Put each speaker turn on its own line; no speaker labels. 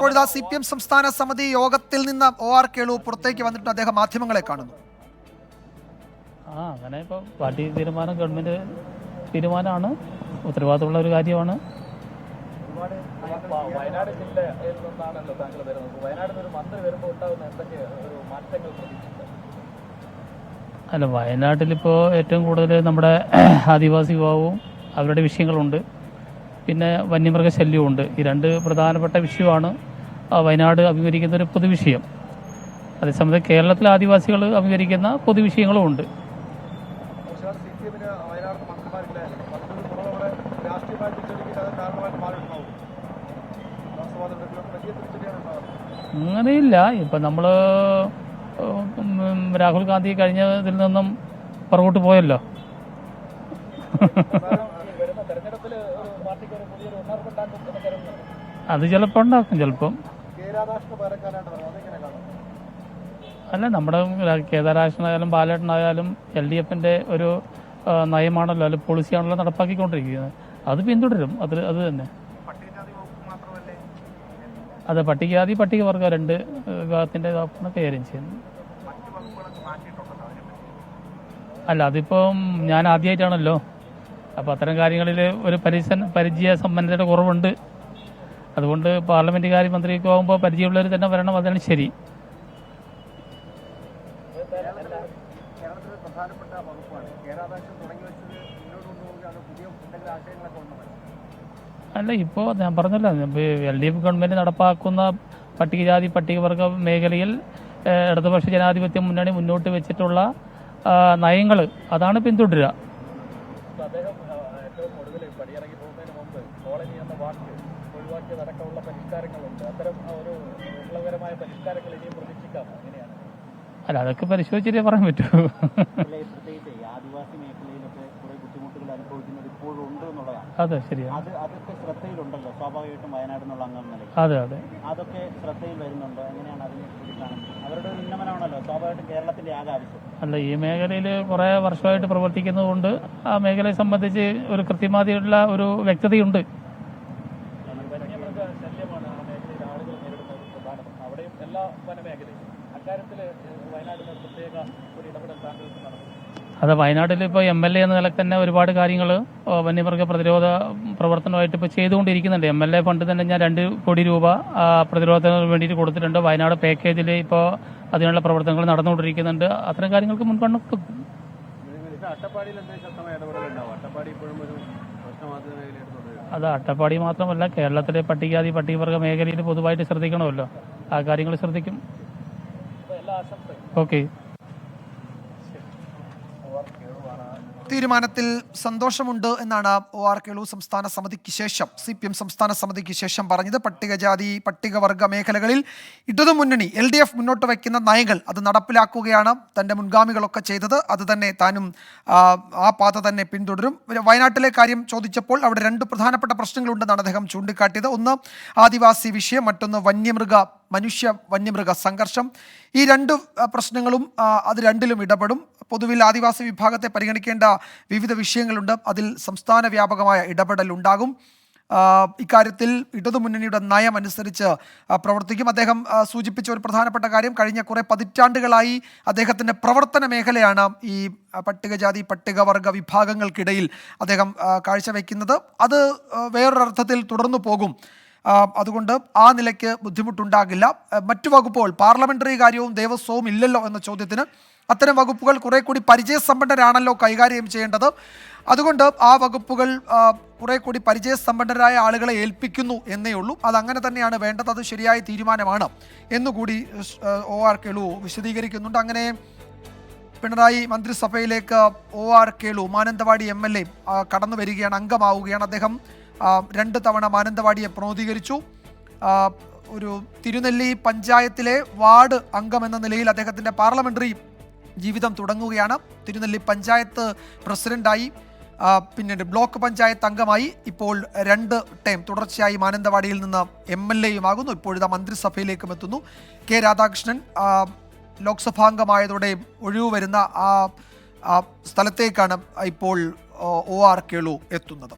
ഇപ്പോഴിതാ C P M സംസ്ഥാന സമിതി യോഗത്തിൽ നിന്ന് ഒ ആർ കേളു പുറത്തേക്ക് വന്നിട്ട് അദ്ദേഹം മാധ്യമങ്ങളെ കാണുന്നു.
ആ അങ്ങനെ ഇപ്പം പാർട്ടി തീരുമാനം ഗവൺമെന്റ് തീരുമാനമാണ്. ഉത്തരവാദിത്തമുള്ള ഒരു കാര്യമാണ്.
വയനാട് ജില്ലയിൽ നിന്നാണല്ലോ താങ്കൾ വരുന്നത്. വയനാട് ഒരു മന്ത്രി വരുമ്പോൾ ഉണ്ടാകുന്ന എന്തൊക്കെ ഒരു മാറ്റങ്ങൾ
അല്ല വയനാട്ടിലിപ്പോൾ ഏറ്റവും കൂടുതൽ നമ്മുടെ ആദിവാസി വിഭാഗവും അവരുടെ വിഷയങ്ങളുണ്ട്. പിന്നെ വന്യമൃഗ ഉണ്ട്. ഈ രണ്ട് പ്രധാനപ്പെട്ട വിഷയമാണ്. വയനാട് അഭിമുഖീകരിക്കുന്ന ഒരു പൊതുവിഷയം. അതേസമയത്ത് കേരളത്തിലെ ആദിവാസികൾ അഭിമുഖീകരിക്കുന്ന പൊതുവിഷയങ്ങളും ഉണ്ട്. അങ്ങനെയില്ല. ഇപ്പം നമ്മൾ രാഹുൽ ഗാന്ധി കഴിഞ്ഞതിൽ നിന്നും പുറകോട്ട് പോയല്ലോ. അത് ചിലപ്പോൾ ഉണ്ടാക്കും. ചിലപ്പം അല്ല നമ്മുടെ കേദാരാഷ്ട്രനായാലും ബാലേട്ടനായാലും എൽ ഡി എഫിന്റെ ഒരു നയമാണല്ലോ അല്ലെങ്കിൽ പോളിസിയാണല്ലോ നടപ്പാക്കിക്കൊണ്ടിരിക്കുന്നത്. അത് പിന്തുടരും. അത് അത് തന്നെ. അത് പട്ടികജാതി പട്ടികവർഗ രണ്ട് വിഭാഗത്തിന്റെ ഇതാണ് കൈകാര്യം ചെയ്യുന്നത്
അതിനെപ്പറ്റി
അല്ല അതിപ്പം ഞാൻ ആദ്യമായിട്ടാണല്ലോ അപ്പോൾ അത്തരം കാര്യങ്ങളിൽ ഒരു പരിസ പരിചയ സമ്പന്നതയുടെ കുറവുണ്ട്. അതുകൊണ്ട് പാർലമെന്റ് കാര്യ മന്ത്രിയൊക്കെ ആകുമ്പോൾ പരിചയമുള്ളവർ തന്നെ വരണം അതാണ് ശരി. അല്ല ഇപ്പോൾ ഞാൻ പറഞ്ഞല്ലോ എൽ ഡി എഫ് ഗവൺമെന്റ് നടപ്പാക്കുന്ന പട്ടികജാതി പട്ടികവർഗ മേഖലയിൽ ഇടതുപക്ഷ ജനാധിപത്യ മുന്നണി മുന്നോട്ട് വെച്ചിട്ടുള്ള നയങ്ങൾ അതാണ് പിന്തുടരുക
അപ്പോൾ അദ്ദേഹം ആ, ഏറ്റവും ഒടുവിൽ പടിയിറങ്ങി പോകുന്നതിന് മുമ്പ് കോളനി എന്ന വാക്ക് ഒഴിവാക്കിയതടക്കമുള്ള പരിഷ്കാരങ്ങളുണ്ട്. അത്തരം ഒരു വിപ്ലവകരമായ പരിഷ്കാരങ്ങൾ ഇനിയും പ്രതീക്ഷിക്കാം. അങ്ങനെയാണ്
അല്ല അതൊക്കെ പരിശോധിച്ചിട്ടേ പറയാൻ പറ്റൂ.
പ്രത്യേകിച്ച് ആദിവാസി മേഖലയിലൊക്കെ കുറെ ബുദ്ധിമുട്ടുകൾ അനുഭവിക്കുന്നത് ഇപ്പോഴും ഉണ്ട് എന്നുള്ളതാണ്.
അതെ ശരിയാണ്.
അത് അതൊക്കെ ശ്രദ്ധയിലുണ്ടല്ലോ സ്വാഭാവികമായിട്ടും വയനാട് എന്നുള്ള അംഗം
അതെ അതെ.
അതൊക്കെ ശ്രദ്ധയിൽ വരുന്നുണ്ടോ. എങ്ങനെയാണ് അതിനെ അവരുടെ ഒരു ഉന്നമനമാണല്ലോ സ്വാഭാവികമായിട്ടും കേരളത്തിന്റെ ആകെ ആവശ്യം.
അല്ല ഈ മേഖലയിൽ കുറെ വർഷമായിട്ട് പ്രവർത്തിക്കുന്നതുകൊണ്ട് ആ മേഖലയെ സംബന്ധിച്ച് ഒരു കൃത്യമായിട്ടുള്ള ഒരു വ്യക്തതയുണ്ട്.
വന്യമൃഗ ശല്യമാണ് ആ മേഖലയിൽ ആളുകൾ നേരിടുന്ന ഒരു പ്രധാന പ്രശ്നം അവിടെയും എല്ലാ വനമേഖലയും അക്കാര്യത്തിൽ വയനാടിന് ഒരു പ്രത്യേക ഒരു ഇടപെടൽ താങ്കൾക്ക് നടന്നു.
അതെ വയനാട്ടിൽ ഇപ്പോൾ എം എൽ എ എന്ന നിലയ്ക്ക് തന്നെ ഒരുപാട് കാര്യങ്ങൾ വന്യമൃഗ പ്രതിരോധ പ്രവർത്തനമായിട്ട് ഇപ്പോൾ ചെയ്തുകൊണ്ടിരിക്കുന്നുണ്ട്. എം എൽ എ ഫണ്ട് തന്നെ ഞാൻ രണ്ട് കോടി രൂപ പ്രതിരോധത്തിന് വേണ്ടിയിട്ട് കൊടുത്തിട്ടുണ്ട്. വയനാട് പാക്കേജിൽ ഇപ്പോൾ അതിനുള്ള പ്രവർത്തനങ്ങൾ നടന്നുകൊണ്ടിരിക്കുന്നുണ്ട്. അത്തരം കാര്യങ്ങൾക്ക് കൊടുക്കും.
ഇത് അട്ടപ്പാടിയിൽ എന്തെങ്കിലും ശക്തമായ ഇടപെടലുണ്ടാവും? അട്ടപ്പാടി ഇപ്പോഴും ഒരു പ്രശ്നമാധ്യമ മേഖലയായിട്ട്
അത് അട്ടപ്പാടി മാത്രമല്ല കേരളത്തിലെ പട്ടികജാതി പട്ടികവർഗ മേഖലയിൽ പൊതുവായിട്ട് ശ്രദ്ധിക്കണമല്ലോ. ആ കാര്യങ്ങൾ ശ്രദ്ധിക്കും. ഓക്കെ.
തീരുമാനത്തിൽ സന്തോഷമുണ്ട് എന്നാണ് ഒ ആർ കേളു സംസ്ഥാന സമിതിക്ക് ശേഷം സി പി എം സംസ്ഥാന സമിതിക്ക് ശേഷം പറഞ്ഞത്. പട്ടികജാതി പട്ടികവർഗ മേഖലകളിൽ ഇടതു മുന്നണി എൽ ഡി എഫ് മുന്നോട്ട് വയ്ക്കുന്ന നയങ്ങൾ അത് നടപ്പിലാക്കുകയാണ്. തന്റെ മുൻഗാമികളൊക്കെ ചെയ്തത് അത് തന്നെ താനും ആ, പാത തന്നെ പിന്തുടരും. വയനാട്ടിലെ കാര്യം ചോദിച്ചപ്പോൾ അവിടെ രണ്ട് പ്രധാനപ്പെട്ട പ്രശ്നങ്ങളുണ്ടെന്നാണ് അദ്ദേഹം ചൂണ്ടിക്കാട്ടിയത്. ഒന്ന് ആദിവാസി വിഷയം മറ്റൊന്ന് വന്യമൃഗ മനുഷ്യ വന്യമൃഗ സംഘർഷം. ഈ രണ്ട് പ്രശ്നങ്ങളും അത് രണ്ടിലും ഇടപെടും. പൊതുവിൽ ആദിവാസി വിഭാഗത്തെ പരിഗണിക്കേണ്ട വിവിധ വിഷയങ്ങളുണ്ട്. അതിൽ സംസ്ഥാന വ്യാപകമായ ഇടപെടൽ ഉണ്ടാകും. ഇക്കാര്യത്തിൽ ഇടതുമുന്നണിയുടെ നയം അനുസരിച്ച് പ്രവർത്തിക്കും. അദ്ദേഹം സൂചിപ്പിച്ച ഒരു പ്രധാനപ്പെട്ട കാര്യം കഴിഞ്ഞ കുറേ പതിറ്റാണ്ടുകളായി അദ്ദേഹത്തിന്റെ പ്രവർത്തന മേഖലയാണ് ഈ പട്ടികജാതി പട്ടികവർഗ വിഭാഗങ്ങൾക്കിടയിൽ അദ്ദേഹം കാഴ്ചവെക്കുന്നത്. അത് വേറൊരർത്ഥത്തിൽ തുടർന്നു പോകും. അതുകൊണ്ട് ആ നിലയ്ക്ക് ബുദ്ധിമുട്ടുണ്ടാകില്ല. മറ്റു വകുപ്പുകൾ പാർലമെന്ററി കാര്യവും ദേവസ്വവും ഇല്ലല്ലോ എന്ന ചോദ്യത്തിന് അത്തരം വകുപ്പുകൾ കുറെ കൂടി പരിചയസമ്പന്നരാണല്ലോ കൈകാര്യം ചെയ്യേണ്ടത്. അതുകൊണ്ട് ആ വകുപ്പുകൾ കുറെ കൂടി പരിചയസമ്പന്നരായ ആളുകളെ ഏൽപ്പിക്കുന്നു എന്നേ ഉള്ളൂ. അത് അങ്ങനെ തന്നെയാണ് വേണ്ടത്. അത് ശരിയായ തീരുമാനമാണ് എന്നുകൂടി ഒ ആർ കേളു വിശദീകരിക്കുന്നുണ്ട്. അങ്ങനെ Pinarayi മന്ത്രിസഭയിലേക്ക് O R Kelu Mananthavady M L A കടന്നു വരികയാണ് അംഗമാവുകയാണ്. അദ്ദേഹം രണ്ട് തവണ മാനന്തവാടിയെ പ്രണോദീകരിച്ചു ഒരു തിരുനെല്ലി പഞ്ചായത്തിലെ വാർഡ് അംഗം എന്ന നിലയിൽ അദ്ദേഹത്തിന്റെ പാർലമെന്ററി ജീവിതം തുടങ്ങുകയാണ്. തിരുനെല്ലി പഞ്ചായത്ത് പ്രസിഡന്റായി പിന്നെ പിന്നീട് ബ്ലോക്ക് പഞ്ചായത്ത് അംഗമായി ഇപ്പോൾ രണ്ട് ടൈം. തുടർച്ചയായി മാനന്തവാടിയിൽ നിന്ന് എം എൽ എയുമാകുന്നു. ഇപ്പോഴിതാ മന്ത്രിസഭയിലേക്കും എത്തുന്നു. കെ രാധാകൃഷ്ണൻ ലോക്സഭാംഗമായതോടെ ഒഴിവ് വരുന്ന ആ സ്ഥലത്തേക്കാണ് ഇപ്പോൾ ഒ ആർ കേളു എത്തുന്നത്.